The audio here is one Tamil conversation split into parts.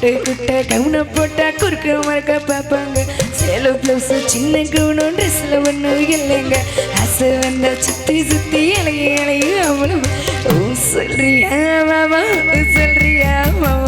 குட்டை குட்டை கவுன போட்டா குறுக்க மறக்க பார்ப்பாங்க. சேலோ பிளவுஸ் சின்ன கவுனும் ட்ரெஸ்ல ஒன்றும் இல்லைங்க. ஆசை வந்தா சுத்தி சுத்தி இலைய இலையும் அவளும் சொல்றியா மாமா? சொல்றியா மாமா?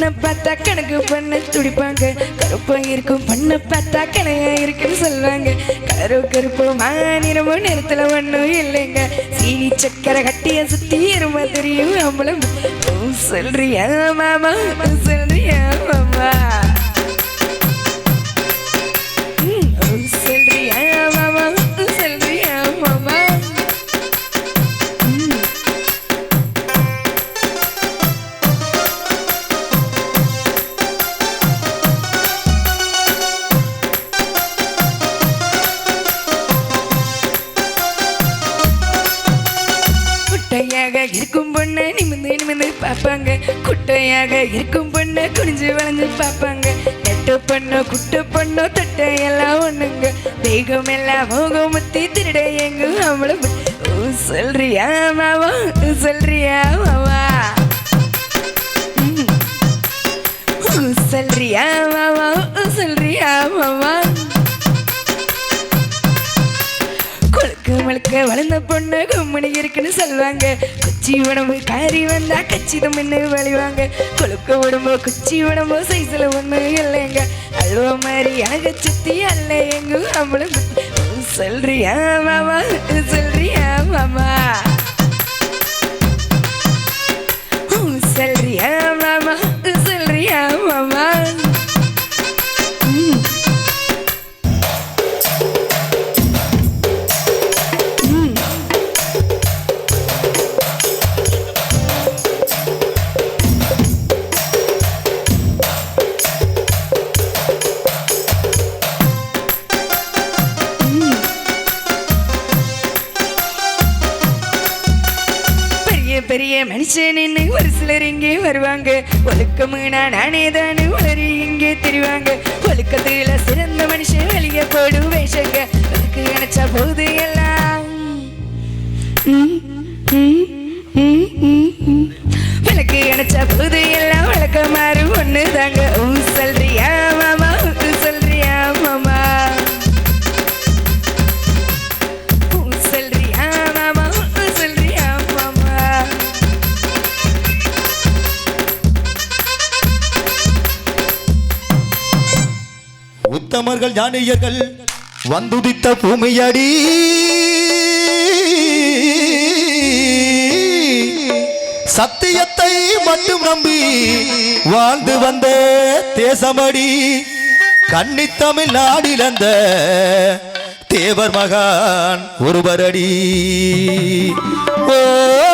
பொண்ணை பார்த்தா கணக்கு பண்ண துடிப்பாங்க. கருப்பா இருக்கும் பொண்ணை பார்த்தா கணையா இருக்குன்னு சொல்லுவாங்க. கரு கருப்பு மாநிறமோ நேரத்துல ஒண்ணும் இல்லைங்க. சீனி சக்கரை கட்டிய சுத்தி இருமா தெரியும் நம்மளும் சொல்றியா மாமா? சொல்றியா மாமா? நிமிந்து நிமிந்து பார்ப்பாங்க. குட்டையாக இருக்கும் பொண்ணை குனிஞ்சு வளைஞ்சு பார்ப்பாங்க. நெட்ட பொண்ணோ குட்டை பொண்ணோ தொட்டை எல்லாம் ஒண்ணுங்க. வேகம் எல்லாம் மோகம் முத்தி திருட எங்க? அவளும் சொல்றியா மாவா சொல்றியா மாவா சொல்றியா மாவா சொல்றியா மாவா கொழுக்க வளர்ந்த பொண்ணு கும்மணி இருக்குன்னு சொல்லுவாங்க. குச்சி உடம்பு கறி வந்தா கச்சிதம் என்ன வழிவாங்க கொழுக்க உடம்பு குச்சி உடம்பு சைஸ்ல ஒண்ணு இல்லைங்க. அழுவ மாதிரி அழக சுத்தி அல்ல எங்கும். நம்மளும் சொல்றியா மாமா? சொல்றியா மாமா? பெரிய பெரிய மனுஷன்னு ஒரு சிலர் இங்கே வருவாங்க. ஒழுக்கமுனா நானே தானு உளறி இங்கே தெரிவாங்க. ஒழுக்கத்துல சிறந்த மனுஷன் வெளியே போடு வேஷங்க அதுக்கு நினைச்சா போது எல்லாம். விளக்கு அணைச்சா போது எல்லாம் விளக்க மாறு ஒண்ணு தாங்க உத்தமர்கள் ஞானியர்கள். வந்துதித்த பூமியடி. சத்தியத்தை மட்டும் நம்பி வாழ்ந்து வந்த தேசமடி. கன்னித்தமிழ் நாடிலந்த தேவர் மகான் ஒருவரடி. ஓ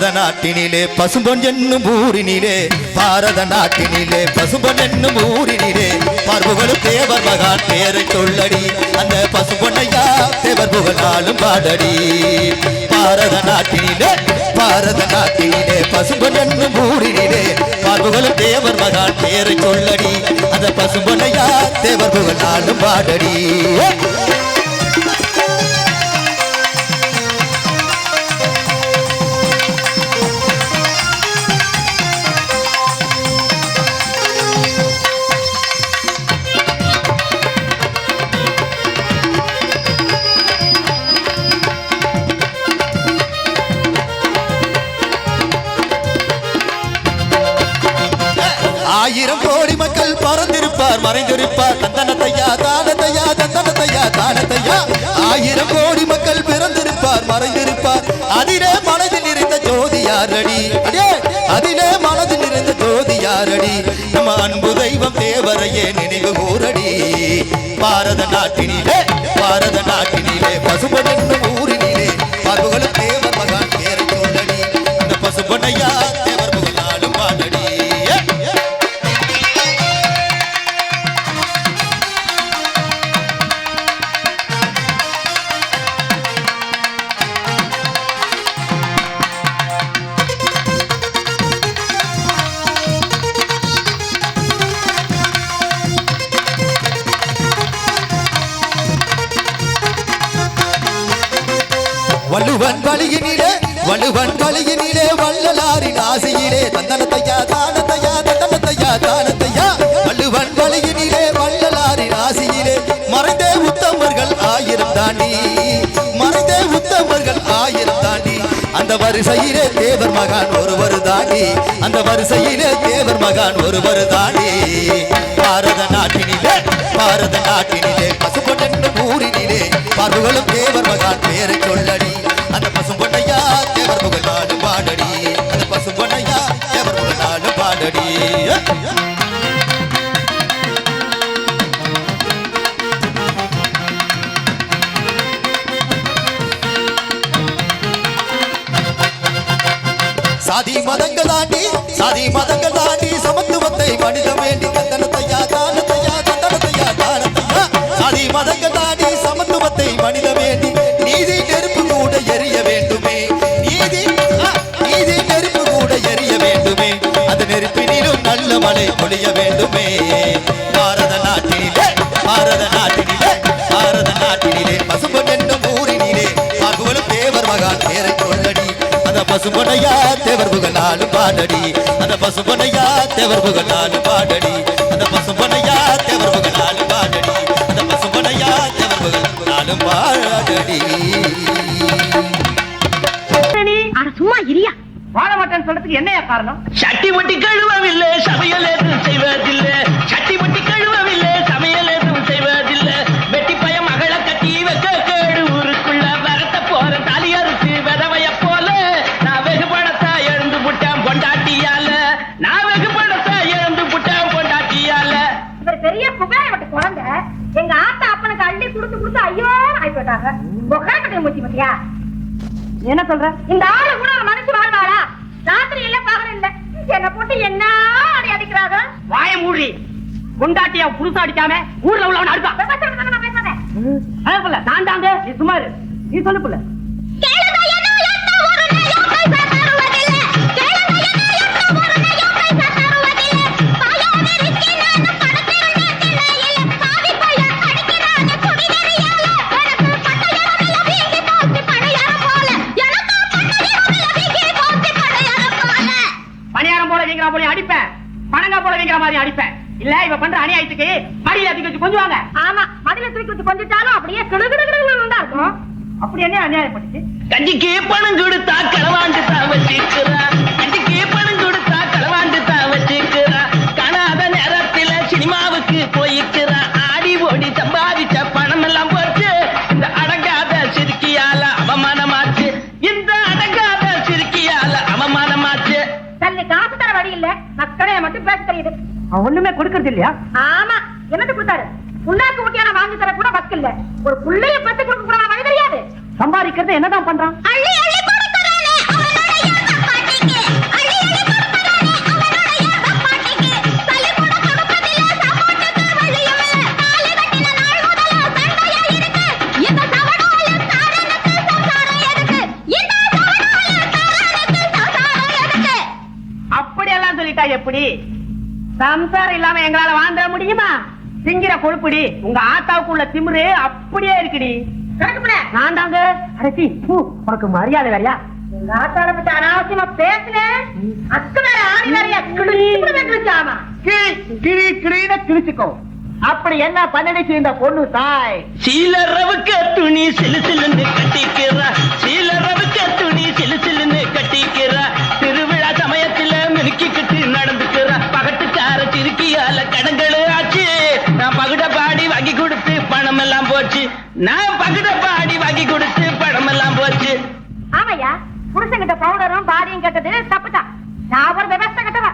பாரத நாட்டினிலே பசும்பொன் என்னும் ஊரினிலே பாரத நாட்டினிலே பசும்பொன் என்னும் ஊரினிலே. பார்வுகளும் தேவர் மகான் பேரை சொல்லடி அந்த பசும்பொன்னையா தேவர் புகழாலும் பாடடி. பாரத நாட்டினிலே பாரத நாட்டினிலே பசும்பொன் என்னும் ஊரினிலே பார்வுகளும் தேவர் மகான் பேரை சொல்லடி அந்த பசும்பொன்னையா தேவர் புகழாலும் பாடடி. ஆயிரம் கோடி மக்கள் பறந்திருப்பார் மறைந்திருப்பார். தந்தனத்தையா தானத்தையா தந்தனத்தையா தானத்தையா? ஆயிரம் கோடி மக்கள் பிறந்திருப்பார் மறைந்திருப்பார். அதிலே மனதில் இருந்த ஜோதி யாரடி? அதிலே மனதில் இருந்த ஜோதி யாரடி? நம்ம அன்பு தெய்வம் தேவரையே நினைவு கூறடி. பாரத நாட்டினிலே பாரத நாட்டினிலே பசுபன் வழியினிலே வள்ளுவன் வழியினிலே வள்ளலாரின் ஆசையிலே தந்தனத்தையா தானத்தையா தந்தனத்தையா தானத்தையா? வள்ளுவன் வழியினிலே வள்ளலாரின் ஆசையிலே மறைந்தே உத்தமர்கள் ஆயிரம் தாண்டி மறைந்தே உத்தமர்கள் ஆயிரம் தாண்டி அந்த வரிசையிலே தேவர் மகான் ஒருவர் தாண்டி அந்த வரிசையிலே தேவர் மகான் ஒருவர் தாண்டி பாரத நாட்டினிலே பாரத நாட்டினிலே பசுபொன்னு ஊரினிலே பார்வுகளும் தேவர் மகான் பேரை சொல்லடி நாடு சாதி மதங்கள் தாண்டி சாதி மதங்கள் தாண்டி சமத்துவத்தை மனித வேண்டி கந்தனத்தையா தானத்தையா கந்தனத்தையா தானத்தையா சாதி மதங்கள் தாண்டி சமத்துவத்தை மனித வேண்டி அந்த பசும்பொனையா தேவர் புகழாலும் பாடடி. அந்த பசும்பொனையா தேவர் புகழாலும் பாடடி. அந்த பசும்பொனையா தேவர் புகழாலும் பாடடி. அந்த பசும்பொனையா தேவர் புகழாலும் பாடடி அட சும்மா இரியா வாழ மாட்டேன்னு சொல்றதுக்கு என்னையா காரணம்? சட்டி மட்டி கழுவவில்லை. புகார் கட்டி மூச்சு பத்தியா? என்ன சொல்ற? இந்த ஆளு கூட ஒரு மனுஷன் வாழ்வாளா? ராத்திரி இல்ல பகல் இல்ல. என்ன போட்டு என்ன அடி அடிக்கிறாங்க வாய மூடி. கொண்டாட்டியா புதுசா அடிக்காம ஊர்ல உள்ளவன் அடுப்பா பேசாம தானே நான் பேசாதே நான் தாங்க நீ சும்மா இரு. நீ சொல்லு புள்ள. அநியாயம் பண்ணுச்சு கஞ்சிக்கு பணம் கொடுத்தா களவாண்டு தான் வச்சிருக்கிறா கஞ்சிக்கு பணம் கொடுத்தா களவாண்டு தான் வச்சிருக்கிறா காணாத நேரத்துல சினிமாவுக்கு போயிருக்கிறா ஆடி ஓடி சம்பாதிச்ச பணம் எல்லாம் போச்சு. இந்த அடங்காத சிறுக்கியால அவமானமாச்சு. இந்த அடங்காத சிறுக்கியால அவமானமாச்சு. தள்ளி காசு தர வழி இல்ல. மக்களே மட்டும் பேச தெரியுது. ஒண்ணுமே கொடுக்கறது இல்லையா? ஆமா. என்னது கொடுத்தாரு? புண்ணாக்கு முட்டியான வாங்கி தர கூட வக்கு இல்ல. ஒரு புள்ளைய பத்து கொடுக்க கூட வழி சம்பாதிக்கிறது என்னதான் பண்றான்? அப்படியெல்லாம் சொல்லிட்டா எப்படி? சம்சாரம் இல்லாம எங்களால வாழ்ந்துட முடியுமா? திங்கிற கொழுப்புடி உங்க ஆத்தாவுக்கு உள்ள திமிரு அப்படியே இருக்குடி. நான் தாங்க பூ உனக்கு மரியாதை வேறையா? எங்க ஆத்தார பத்தி அனாவசியமா பேசுனேன். அக்கு வேற ஆணி வேறையா? கிளி கிழிச்சுக்கோ அப்படி என்ன பண்ணிடுச்சு இந்த பொண்ணு தாய்? சீலரவுக்கு துணி சிலு சிலுன்னு கட்டிக்கிறா. சீலரவுக்கு துணி சிலு சிலுன்னு கட்டிக்கிறா. திருவிழா சமயத்துல மினுக்கிக்கிட்டு நடந்துக்கிறா. பகட்டுக்கார சிறுக்கியால கடங்களு ஆச்சு நான் பகுட பாடி வாங்கி கொடுத்து பணம் எல்லாம் போச்சு நான் பகுட பாடி வாங்கி கொடுத்து படமெல்லாம் போச்சு. ஆமையா புருஷங்கிட்ட பவுடரும் பாடியும் கட்டது தப்புதான். நான் ஒரு விவசாய கட்டவா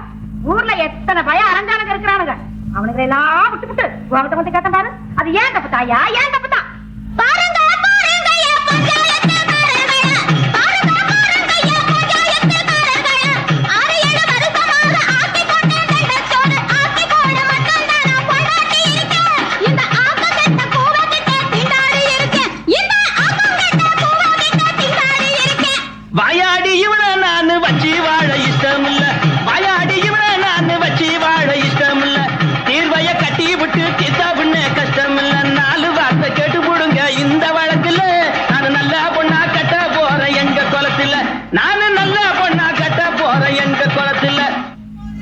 ஊர்ல எத்தனை பய அரஞ்சானுங்க இருக்கிறானுங்க. அவனுங்களை எல்லாம் விட்டு விட்டு உங்ககிட்ட வந்து கேட்டேன் பாரு. அது ஏன் தப்பு தாயா ஏன் தப்பு தான் பாருங்க பாருங்க என் பாருங்க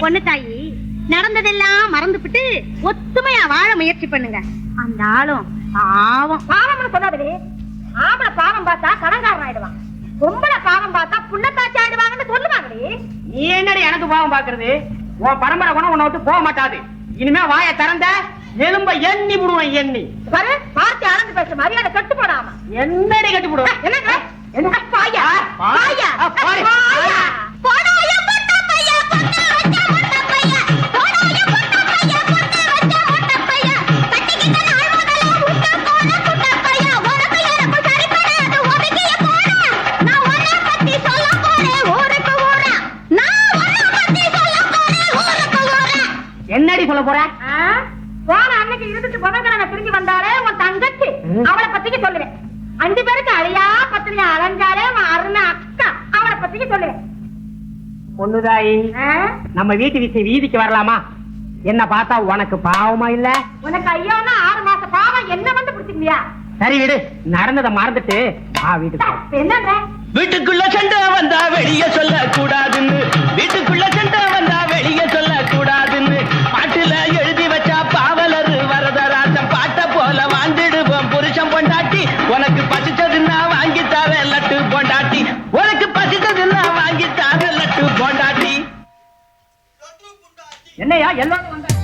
பொண்ணு தாயி நடந்ததெல்லாம் மறந்துபிட்டு ஒத்துமையா வாழ முயற்சி பண்ணுங்க. அந்த ஆளும் பாவம். பாவம்னு சொல்லாதே ஆம்பளை பாவம் பார்த்தா கடங்காரன் ஆயிடுவான் பொம்பளை பாவம் பார்த்தா புள்ளத்தாச்சி ஆயிடுவாங்கன்னு சொல்லுவாங்களே நீ என்னடி எனக்கு பாவம் பாக்குறது உன் பரம்பரை குணம் உன்னை விட்டு போக மாட்டாது. இனிமே வாய திறந்த எலும்ப எண்ணி விடுவேன் எண்ணி. பாரு பார்த்து அளந்து பேச மரியாதை கட்டு போடாம. என்னடி கட்டி விடுவேன் என்னங்க? என்ன பாயா பாயா. பாயா சொல்ல போற? போன அன்னைக்கு இருந்துட்டு புதன்கிழமை திரும்பி வந்தாலே உன் தங்கச்சி. அவளை பத்திக்கு சொல்லுவேன். அஞ்சு பேருக்கு அழியா பத்தினியா அலைஞ்சாலே உன் அருமை அக்கா. அவளை பத்திக்கு சொல்லுவேன். பொண்ணுதாயி? நம்ம வீட்டு விஷயம் வீதிக்கு வரலாமா? என்ன பார்த்தா உனக்கு பாவமா இல்ல? உனக்கு ஐயோன்னா ஆறு மாச பாவம் என்ன வந்து பிடிச்சிருந்தியா சரி விடு நடந்ததை மறந்துட்டு ஆ வீட்டுக்கு போ. என்னங்க? வீட்டுக்குள்ள சண்டை வந்தா வெளிய சொல்ல கூடாதுன்னு வீட்டுக்குள்ள சண்டை வந்தா பொண்டாட்டி என்னையா எல்லாரும் வந்தாச்சு